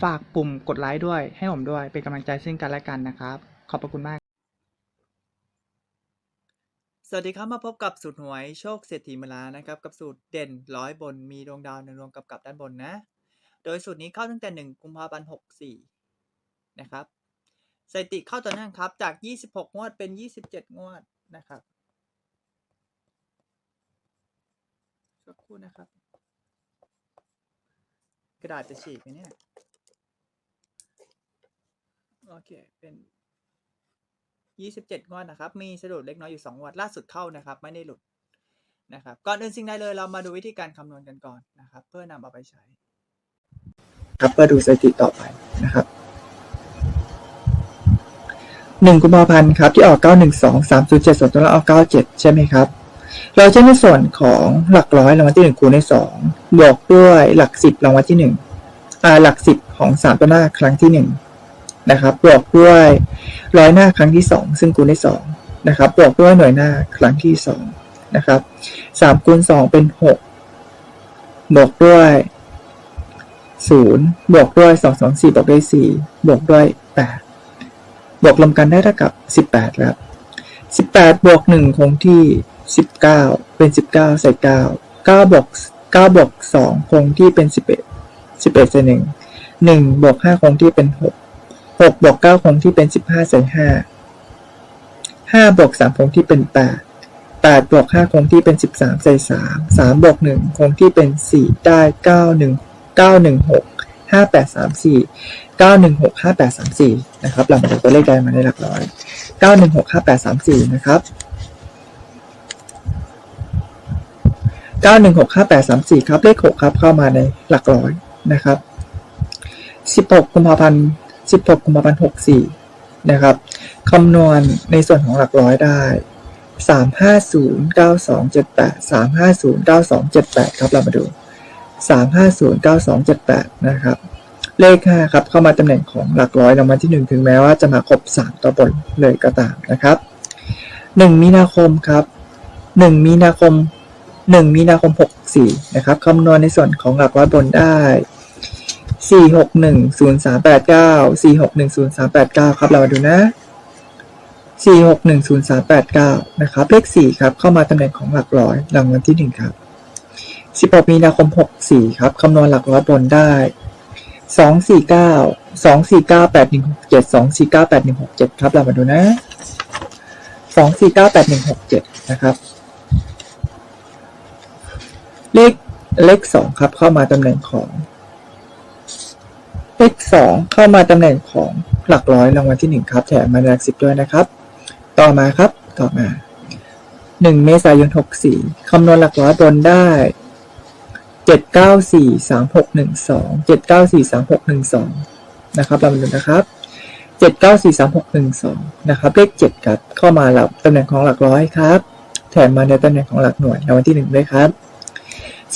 ฝากปุ่มกดไลค์ด้วย ให้ผมด้วย เป็นกำลังใจซึ่งกันและกันนะครับ ขอบพระคุณมาก สวัสดีครับมาพบกับสูตรหวยโชคเศรษฐีมาลานะครับ กับสูตรเด่นร้อยบนมีดวงดาวหนึ่งดวงกับกับด้านบนนะ โดยสูตรนี้เข้าตั้งแต่หนึ่งกุมภาพันธ์หกสี่นะครับสถิติเข้าต่อเนื่องครับ จากยี่สิบหกงวดเป็นยี่สิบเจ็ดงวดนะครับสักครู่นะครับ กระดาษจะฉีกไหมเนี่ย โอเค เป็นยี่สิบเจ็ดงวดนะครับ มีสะดุดเล็กน้อยอยู่สองงวดล่าสุดเข้านะครับ ไม่ได้หลุดนะครับ ก่อนอื่นสิ่งใดเลยเรามาดูวิธีการคำนวณกันก่อนนะครับ เพื่อนำเอาไปใช้ ครับเพื่อดูสถิติต่อไปนะครับหนึ่งกุมภาพันธ์ครับที่ออกเก้าหนึ่งสองสามศูนย์เจ็ดส่วนตัวแล้วออกเก้าเจ็ดใช่ไหมครับ เราจะในส่วนของหลักร้อยรางวัลที่หนึ่งคูณในสองบวกด้วยหลักสิบรางวัลที่หนึ่งอ่าหลักสิบของสามตัวหน้าครั้งที่หนึ่ง นะครับบวกด้วยร้อยหน้าครั้งที่สองซึ่งคูณได้สองนะครับบวกด้วยหน่วยหน้าครั้งที่สองนะครับสามคูณสองเป็นหกบวกด้วยศูนย์บวกด้วยสองสองสี่บวกด้วยสี่บวกด้วยแปดบวกรวมกันได้เท่ากับสิบแปดครับสิบแปดบวกหนึ่งคงที่สิบเก้าเป็นสิบเก้าใส่เก้าเก้าบวกเก้าบวกสองคงที่เป็นสิบเอ็ดสิบเอ็ดใส่หนึ่งหนึ่งบวกห้าคงที่เป็นหก หกบวกเก้าคงที่เป็นสิบห้าใส่ห้าห้าบวกสามคงที่เป็นแปดแปดบวกห้าคงที่เป็นสิบสามใส่สามสามบวกหนึ่งคงที่เป็นสี่ได้เก้าหนึ่งเก้าหนึ่งหกห้าแปดสามสี่เก้าหนึ่งหกห้าแปดสามสี่นะครับเรามาดูตัวเลขได้มาในหลักร้อยเก้าหนึ่งหกห้าแปดสามสี่นะครับเก้าหนึ่งหกห้าแปดสามสี่ครับเลขหกครับเข้ามาในหลักร้อยนะครับสิบหกกุมภาพันธ์ สิบหกกุมภาพันธ์หกสี่นะครับคำนวณในส่วนของหลักร้อยได้สามห้าศูนย์เก้าสองเจ็ดแปดสามห้าศูนย์เก้าสองเจ็ดแปดครับ เรามาดูสามห้าศูนย์เก้าสองเจ็ดแปดนะครับ เลขห้าครับเข้ามาตำแหน่งของหลักร้อยรางวัลที่หนึ่งถึงแม้ว่าจะมาครบสามตัวบนเลยก็ตามนะครับหนึ่งมีนาคมครับหนึ่งมีนาคมหนึ่งมีนาคมหกสี่นะครับคำนวณในส่วนของหลักร้อยบนได้ สี่หกหนึ่งศูนย์สามแปดเก้าสี่หกหนึ่งศูนย์สามแปดเก้าครับเรามาดูนะสี่หกหนึ่งศูนย์สามแปดเก้านะครับเลขสี่ครับเข้ามาตำแหน่งของหลักร้อยรางวัลที่หนึ่งครับสิบหกมีนาคมหกสี่ครับคำนวณหลักร้อยบนได้สองสี่เก้าสองสี่เก้าแปดหนึ่งหกเจ็ดสองสี่เก้าแปดหนึ่งหกเจ็ดครับเรามาดูนะสองสี่เก้าแปดหนึ่งหกเจ็ดนะครับเลขเลขสองครับเข้ามาตำแหน่งของ เลขสองเข้ามาตำแหน่งของหลักร้อยรางวัลที่หนึ่งครับแถมมาในหลักสิบด้วยนะครับ ต่อมาครับต่อมาหนึ่งเมษายนหกสี่คำนวณหลักร้อยบนได้เจ็ดเก้าสี่สามหกหนึ่งสองเจ็ดเก้าสี่สามหกหนึ่งสองนะครับเรามาดูนะครับเจ็ดเก้าสี่สามหกหนึ่งสองนะครับเลขเจ็ดครับเข้ามาหลับตำแหน่งของหลักร้อยครับ แถมมาในตำแหน่งของหลักหน่วยในวันที่หนึ่งด้วยครับ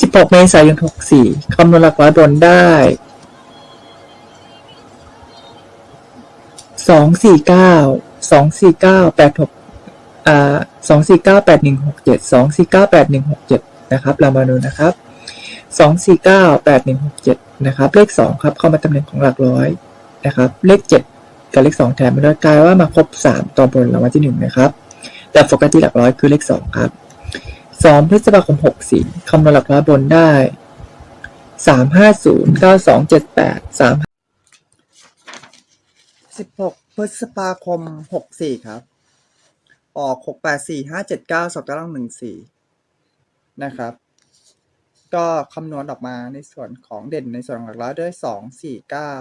สิบหกเมษายนหกสี่คำนวณหลักร้อยบนได้ สองสี่เก้าสองสี่เก้าแปดหกอ่าสองสี่เก้าแปดหนึ่งหกเจ็ดสองสี่เก้าแปดหนึ่งหกเจ็ดนะครับ เรามาดูนะครับสองสี่เก้าแปดหนึ่งหกเจ็ดนะครับ เลขสองครับเข้ามาตำแหน่งของหลักร้อยนะครับ เลขเจ็ดกับเลขสองแถมมาด้วยกลายว่ามาครบสามตัวบนรางวัลที่หนึ่งนะครับ แต่ปกติหลักร้อยคือเลขสองครับสองพฤษภาคมหกสี่คำนวณหลักร้อยบนได้สามห้าศูนย์เก้าสองเจ็ดแปดสาม สิบหกพฤษภาคมหกสี่ครับ ออกหกแปดสี่ห้าเจ็ดเก้าสองตารางหนึ่งสี่นะครับ ก็คำนวณออกมาในส่วนของเด่นในส่วนหลักร้อยด้วยสองสี่เก้า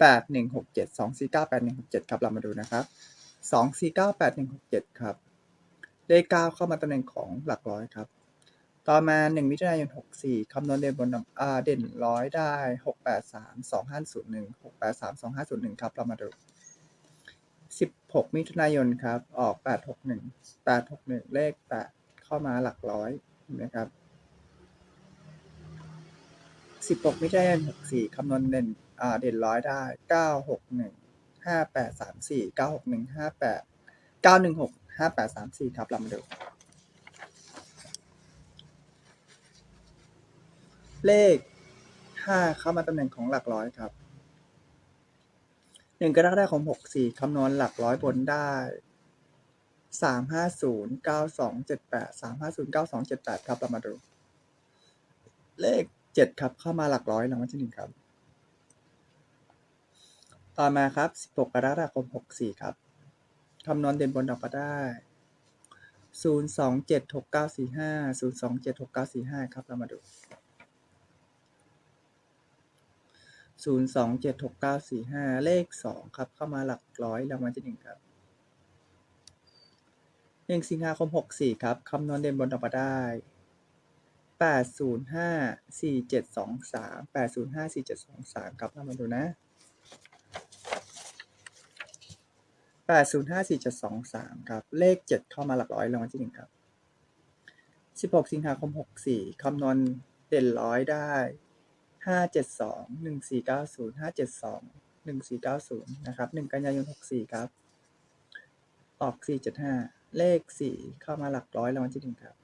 แปดหนึ่งหกเจ็ดสองสี่เก้าแปดหนึ่งหกเจ็ดครับ เรามาดูนะครับสองสี่เก้าแปดหนึ่งหกเจ็ดครับเลขเก้าเข้ามาตำแหน่งของหลักร้อยครับ ต่อมาหนึ่งมิถุนายนหกสี่คำนวณเด่นบนอ่าเด่นร้อยได้หกแปดสามสองห้าศูนย์หนึ่งหกแปดสามสองห้าศูนย์หนึ่งครับเรามาดูสิบหกมิถุนายนครับ ออกแปดหกหนึ่งแปดหกหนึ่งเลขแปดเข้ามาหลักร้อยเห็นไหมครับสิบหกมิถุนายนหกสี่คำนวณเด่นอ่าเด่นร้อยได้เก้าหกหนึ่งห้าแปดสามสี่เก้าหกหนึ่งห้าแปดเก้าหนึ่งหกห้าแปดสามสี่ครับเรามาดู เลขห้าเข้ามาตำแหน่งของหลักร้อยครับหนึ่งกรกฎาคมหกสี่คำนวณหลักร้อยบนได้สามห้าศูนย์เก้าสองเจ็ดแปดสามห้าศูนย์เก้าสองเจ็ดแปดครับ เรามาดู เลขเจ็ดครับเข้ามาหลักร้อยรางวัลที่หนึ่งครับ ต่อมาครับสิบหกกรกฎาคมหกสี่ครับคำนวณเด่นบนออกมาได้ศูนย์สองเจ็ดหกเก้าสี่ห้าศูนย์สองเจ็ดหกเก้าสี่ห้าครับ เรามาดู ศูนย์สองเจ็ดหกเก้าสี่ห้าเลขสองครับ เข้ามาหลักร้อยรางวัลที่หนึ่งครับหนึ่งสิงหาคมหกสี่ครับ คำนวณเด่นบนออกมาได้แปดศูนย์ห้าสี่เจ็ดสองสามแปดศูนย์ห้าสี่เจ็ดสองสามครับเรามาดูนะแปดศูนย์ห้าสี่เจ็ดสองสามครับ เลขเจ็ดเข้ามาหลักร้อยรางวัลที่หนึ่งครับสิบหกสิงหาคมหกสี่คำนวณเด่นร้อยได้ ห้าเจ็ดสองหนึ่งสี่เก้าศูนย์ห้าเจ็ดสองหนึ่งสี่เก้าศูนย์นะครับหนึ่งกันยายนหกสี่ครับ ออกสี่เจ็ดห้าเลขสี่เข้ามาหลักร้อยรางวัลที่หนึ่งครับ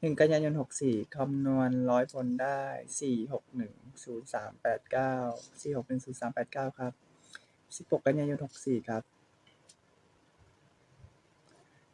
หนึ่งกันยายนหกสี่คำนวณร้อยผลได้สี่หกหนึ่งศูนย์สามแปดเก้าสี่หกหนึ่งศูนย์สามแปดเก้าครับสิบหกกันยายนหกสี่ครับ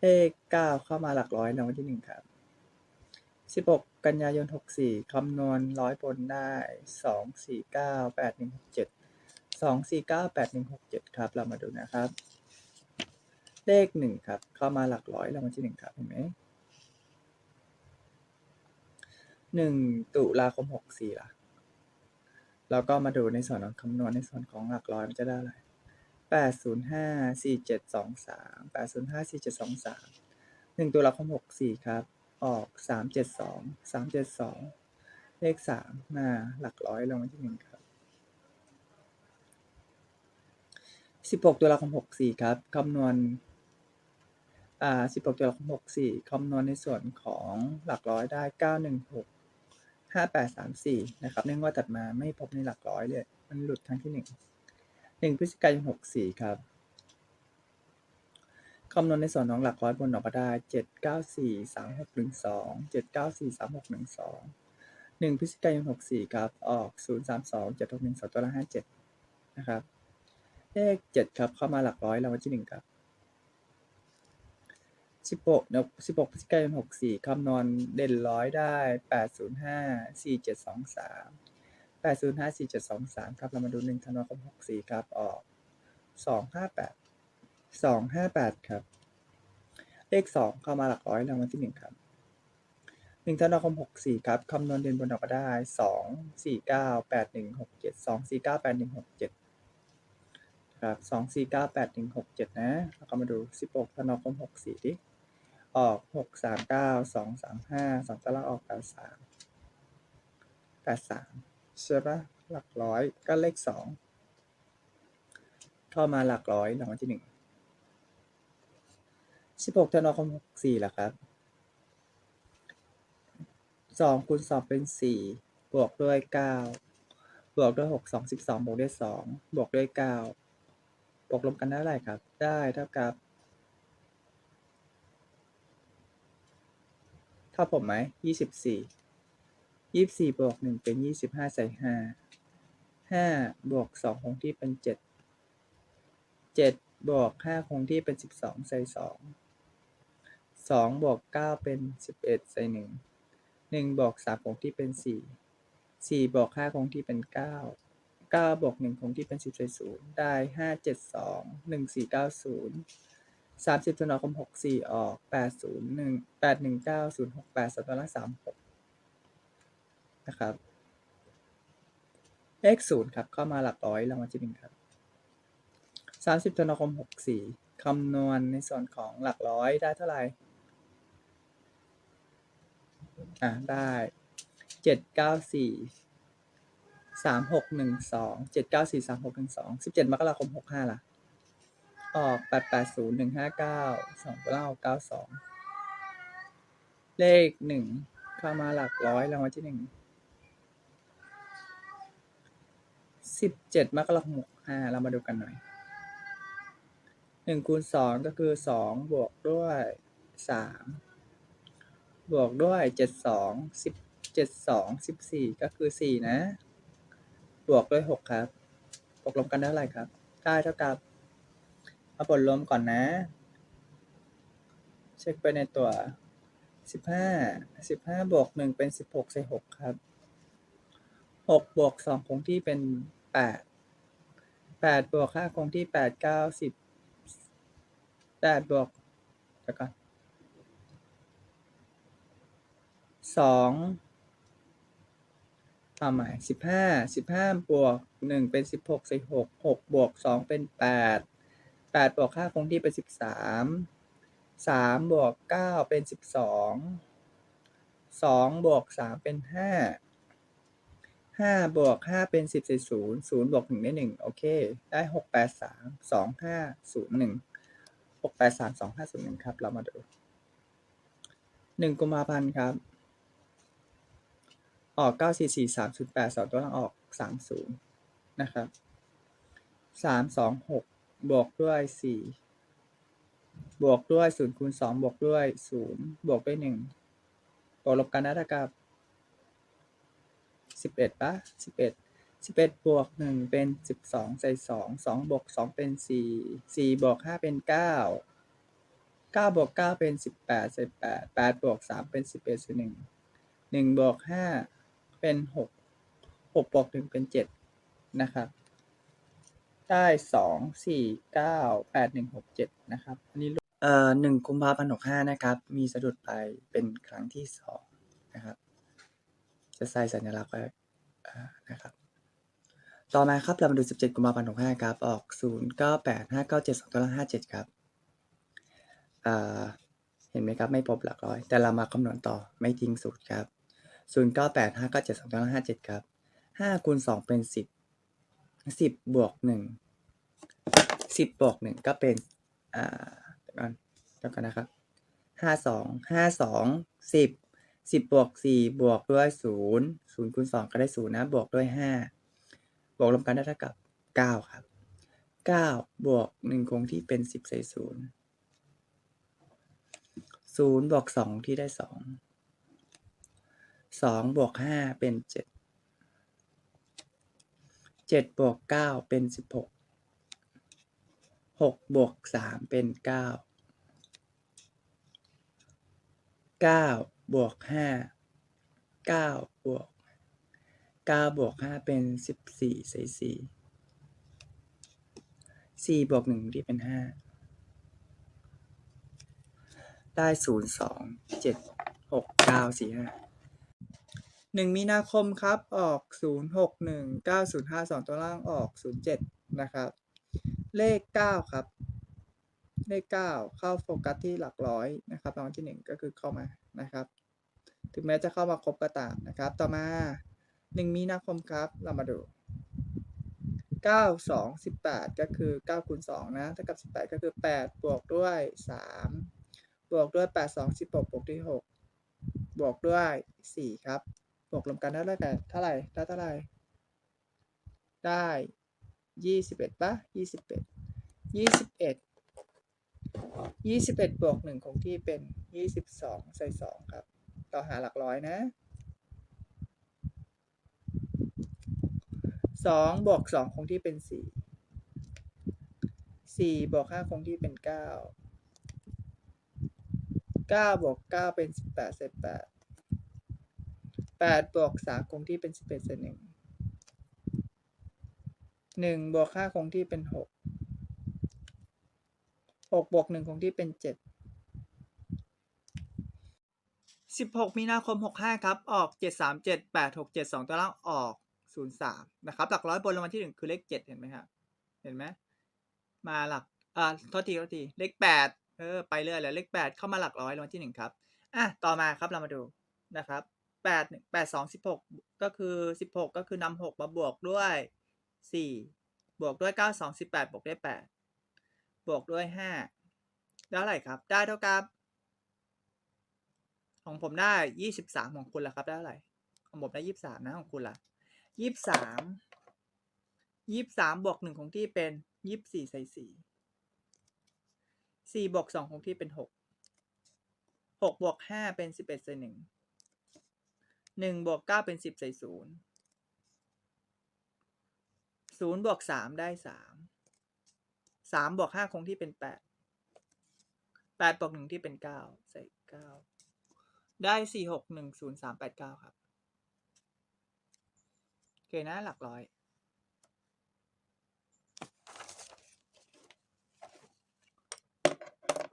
เลขเก้าเข้ามาหลักร้อยรางวัลที่หนึ่งครับ สิบหกกันยายนหกสี่คำนวณร้อยบนได้สองสี่เก้าแปดหนึ่งหกเจ็ดสองสี่เก้าแปดหนึ่งหกเจ็ดครับ เรามาดูนะครับ เลขหนึ่งครับ เข้ามาหลักร้อยเรางวัลที่หนึ่งครับเห็นไหมหนึ่งตุลาคมหกสี่ล่ะแล้วก็มาดูในส่วนของคำนวณในส่วนของหลักร้อยมันจะได้อะไรแปดศูนย์ห้าสี่เจ็ดสองสามแปดศูนย์ห้าสี่เจ็ดสองสามหนึ่งตุลาคมหกสี่ครับ ออกสามเจ็ดสองสามเจ็ดสองเลขสามมาหลักร้อยรางวัลที่หนึ่งครับสิบหกตุลาคมหกสี่ครับคำนวณอ่าสิบหกตุลาคมหกสี่คำนวณในส่วนของหลักร้อยได้เก้าหนึ่งหกห้าแปดสามสี่นะครับเนื่องว่าตัดมาไม่พบในหลักร้อยเลย มันหลุดครั้งที่หนึ่งหนึ่งพฤศจิกายนหกสี่ครับ คำนวณในส่วนของหลักร้อยบนออกมาได้เจ็ดเก้าสี่สามหกหนึ่งสองเจ็ดเก้าสี่สามหกหนึ่งสองหนึ่งพฤศจิกายนหกสี่ครับออกศูนย์สามสองเจ็ดหกหนึ่งสองตัวละห้าเจ็ดนะครับเลขเจ็ดครับเข้ามาหลักร้อยรางวัลที่หนึ่งครับสิบหกสิบหกพฤศจิกายนหกสี่คำนวณเด่นร้อยได้แปดศูนย์ห้าสี่เจ็ดสองสามแปดศูนย์ห้าสี่เจ็ดสองสามครับเรามาดูหนึ่งธันวาคมหกสี่ครับออกสองห้าแปด สองห้าแปดครับ เลขสองเข้ามาหลักร้อยรางวัลที่หนึ่งครับหนึ่งธันวาคมหกสี่ครับคำนวณเด่นบนออกมาได้สองสี่เก้าแปดหนึ่งหกเจ็ดสองสี่เก้าแปดหนึ่งหกเจ็ดครับสองสี่เก้าแปดหนึ่งหกเจ็ดนะแล้วก็มาดูสิบหกธันวาคมหกสี่ดิออกหกสามเก้าสองสามห้าสองตารางออกแปดสามแปดสามใช่ปะหลักร้อยก็เลขสองเข้ามาหลักร้อยรางวัลที่หนึ่ง สิบหกธันวาคมหกสี่แหละครับสองคูณสองเป็นสี่บวกด้วยเก้าบวกด้วยหกสองสิบสองบวกด้วยสองบวกด้วยเก้าบวกรวมกันได้เท่าไหร่ครับ ได้เท่ากับ เท่าผมไหมยี่สิบสี่ยี่สิบสี่บวกหนึ่งเป็นยี่สิบห้าใส่ห้าห้าบวกสองคงที่เป็นเจ็ดเจ็ดบวกห้าคงที่เป็นสิบสองใส่สอง สองบวกเก้าเป็นสิบเอ็ดใส่หนึ่งหนึ่งบวกสามคงที่เป็นสี่สี่บวกห้าคงที่เป็นเก้าเก้าบวกหนึ่งคงที่เป็นสิบใส่ศูนย์ได้ห้าเจ็ดสองหนึ่งสี่เก้าศูนย์สามสิบธันวาคมหกสี่ออกแปดศูนย์หนึ่งแปดหนึ่งเก้าศูนย์หกแปดสองตัวล่างสามหกนะครับเลขศูนย์ครับ เข้ามาหลักร้อยรางวัลที่หนึ่งครับสามสิบธันวาคมหกสี่คำนวณในส่วนของหลักร้อยได้เท่าไหร่ อ่าได้เจ็ดเก้าสี่สามหกหนึ่งสองเจ็ดเก้าสี่สามหกหนึ่งสองสิบเจ็ดมกราคมหกห้าล่ะ ออกแปดแปดศูนย์หนึ่งห้าเก้าสองเก้าเก้าสองเลขหนึ่งเข้ามาหลักร้อยรางวัลที่หนึ่งสิบเจ็ดมกราคมหกห้าเรามาดูกันหน่อยหนึ่งคูณสองก็คือสองบวกด้วยสาม บวกด้วยเจ็ดสองสิบเจ็ดสองสิบสี่ก็คือสี่นะ บวกด้วยหกครับบวกลบกันได้เท่าไหร่ครับได้เท่ากับเอาผลรวมก่อนนะ เช็คไปในตัวสิบห้าสิบห้าบวกหนึ่งเป็นสิบหกใส่หกครับหกบวกสองคงที่เป็นแปดแปดบวกห้าคงที่แปดเก้าสิบแปดบวกเดี๋ยวก่อน สองเอาใหม่สิบห้าสิบห้าบวกหนึ่งเป็นสิบหกใส่หกหกบวกสองเป็นแปดแปดบวกห้าคงที่เป็นสิบสามสามบวกเก้าเป็นสิบสองสองบวกสามเป็นห้าห้าบวกห้าเป็นสิบใส่ศูนย์ศูนย์บวกหนึ่งได้หนึ่งโอเค ได้หกแปดสามสองห้าศูนย์หนึ่งหกแปดสามสองห้าศูนย์หนึ่งครับ เรามาดูหนึ่งกุมภาพันธ์ครับ ออกเก้าสี่สี่สามศูนย์แปดสองตัวหล่างออกสามศูนย์นะครับสามสองหกบวกด้วยสี่บวกด้วยศูนย์คูณสองบวกด้วยศูนย์บวกด้วยหนึ่งบวกลบกันได้เท่ากับสิบเอ็ดปะสิบเอ็ดสิบเอ็ดบวกหนึ่งเป็นสิบสองใส่สองสองบวกสองเป็นสี่สี่บวกห้าเป็นเก้าเก้าบวกเก้าเป็นสิบแปดใส่แปดแปดบวกสามเป็นสิบเอ็ดใส่หนึ่งหนึ่งบวกห้า เป็นหกหกบวกหนึ่งเป็นเจ็ดนะครับ ได้สองสี่เก้าแปดหนึ่งหกเจ็ดนะครับ อันนี้เอ่อหนึ่งกุมภาพันธ์หกห้านะครับ มีสะดุดไปเป็นครั้งที่สองนะครับ จะใส่สัญลักษณ์ไว้นะครับ ต่อมาครับเรามาดู17กุมภาพันธ์65ครับ ออก0 9 8 5 9 7 2ตัวละ57ครับอ่าเห็นไหมครับ ไม่พบหลักร้อย แต่เรามาคำนวณต่อไม่ทิ้งสูตรครับ 0 9 8 5 9 7 2ตัวละ57ครับ5คูณ2เป็น10 10บวก1 10บวก1ก็เป็นอ่าเดี๋ยวก่อนเดี๋ยวกันนะครับ52 52 10 10บวก4บวกด้วย0 0คูณ2ก็ได้0นะบวกด้วย5บวกรวมกันได้เท่ากับ9ครับ9บวก1คงที่เป็น10ใส่0 0บวก2ที่ได้ 2 2บวก5เป็น7 7บวก9เป็น16 6บวก3เป็น9 9บวก5 9บวก9บวก5เป็น14ใส่4 4บวก1ที่เป็น5ได้0 2 7 6 9 4 5 1มีนาคมครับ ออก0 6 1 9 0 5 2ตัวล่างออก0 7นย์เจ็ดนะครับ เลข9ครับ เลข9เข้าโฟกัสที่หลักร้อยนะครับรางวัลที่1ก็คือเข้ามานะครับ ถึงแม้จะเข้ามาครบก็ตามนะครับ ต่อมา1มีนาคมครับ เรามาดู9 2 18ก็คือ9คูณ2นะเท่ากับ18ก็คือ8บวกด้วย3บวกด้วย8 2 16บวกด้วย6บวกด้วย4ครับ บวกรวมกันได้เท่าไหร่เท่าไหร่ได้เท่าไหร่ได้21ปะ21 21 21บวก1คงที่เป็น22ใส่2ครับ ต่อหาหลักร้อยนะ2บวก2คงที่เป็น4 4บวก5คงที่เป็น9 9บวก9เป็น18ใส่8 8บวก3คงที่เป็น11ใส่1 1บวก5คงที่เป็น6หกบวกหนึ่งคงที่เป็นเจ็ดสิบหกมีนาคมหกห้าครับ ออกเจ็ดสามเจ็ดแปดหกเจ็ดสองตัวล่างออกศูนย์สามนะครับ หลักร้อยบนรางวัลที่หนึ่งคือเลขเจ็ดเห็นไหมครับเห็นไหมมาหลักอ่าโทษทีโทษทีเลขแปดเออไปเรื่อยเลยเลขแปดเข้ามาหลักร้อยรางวัลที่หนึ่งครับอะต่อมาครับเรามาดูนะครับ แปดแปดสองสิบหกก็คือสิบหกก็คือนำหกมาบวกด้วยสี่บวกด้วยเก้าสองสิบแปดบวกด้วยแปดบวกด้วยห้าได้เท่าไหร่ครับ ได้เท่ากับ ของผมได้ยี่สิบสามของคุณล่ะครับ ได้เท่าไหร่ของผมได้ยี่สิบสามนะของคุณล่ะยี่สิบสามยี่สิบสามบวกหนึ่งของที่เป็นยี่สิบสี่ใส่สี่สี่บวกสองของที่เป็นหกหกบวกห้าเป็นสิบเอ็ดใส่หนึ่ง หนึ่งบวกเก้าเป็นสิบใส่ศูนย์ศูนย์บวกสามได้สามสามบวกห้าคงที่เป็นแปดแปดบวกหนึ่งที่เป็นเก้าใส่เก้าได้สี่หกหนึ่งศูนย์สามแปดเก้าครับโอเคนะหลักร้อย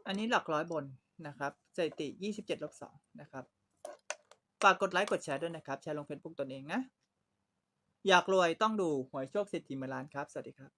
อันนี้หลักร้อยบนนะครับสถิติยี่สิบเจ็ดลบสองนะครับ ฝากกดไลค์กดแชร์ด้วยนะครับ แชร์ลงเฟซบุ๊กตนเองนะ อยากรวยต้องดูหวยโชคเศรษฐีเมืองล้านครับ สวัสดีครับ